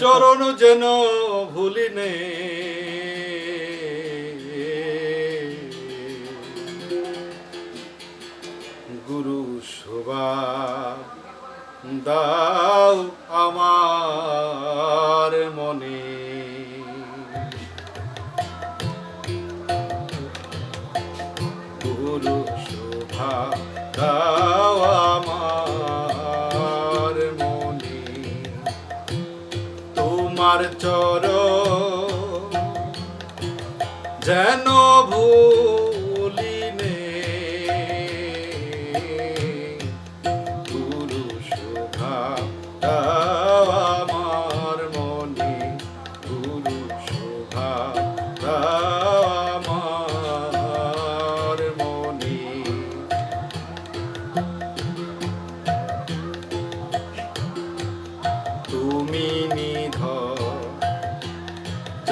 চরণ যেন ভুলিনে গুরু শোভা দাও আমার মনে। গুরু শোভা দাও তোমার চর যেন ভুলিনে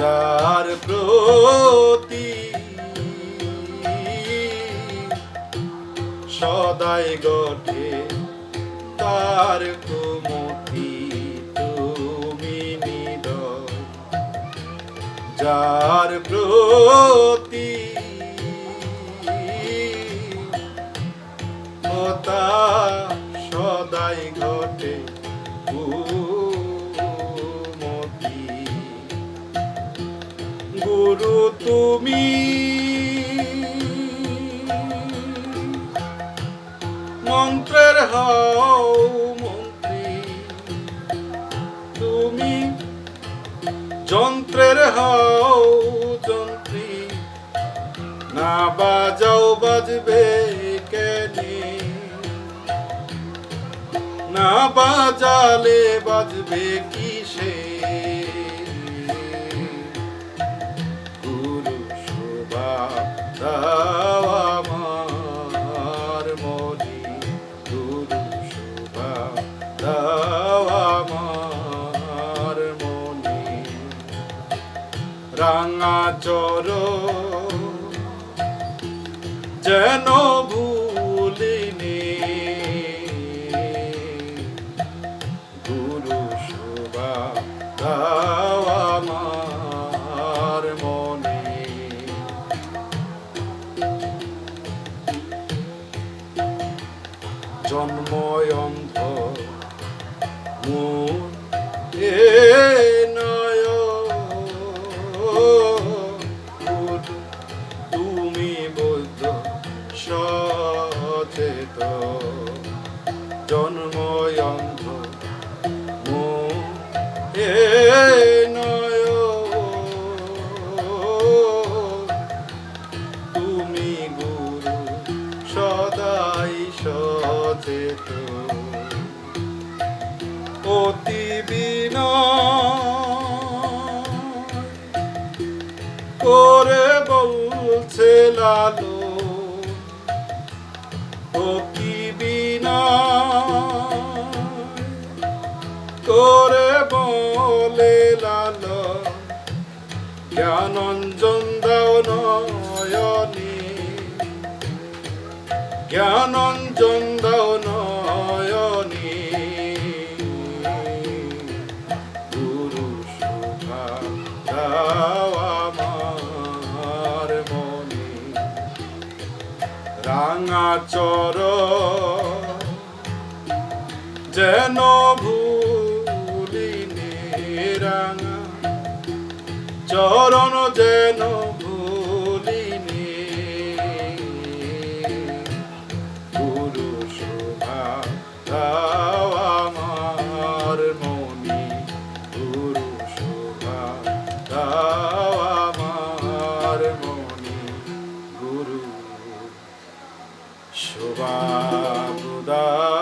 যার প্রতি সদাই গঠে তার কুমতি তুমি নিধ যার প্রতি সদাই ঘটে গুরু তুমি। মন্ত্রের হও মন্ত্রী, তুমি যন্ত্রের হও যন্ত্রী। না বাজাও বাজবে কেনে, না বাজালে বাজবে কিসে? রাঙা চর। যেন ভুলিনি গুরু শোভা আমার মনে। জন্ময় অন্ধ মন এ সচেত অতি করে বলছে লালো কি করে বলে লাল জ্ঞানঞ্জন দাও নয়নি। জ্ঞানঞ্জন দাও রাঙা চর যেন ভুলিনে রাঙা চরণ যেন ভুলিনে গুরু শোভা আমার মনি। গুরু শোভা গুরু শোভা দাও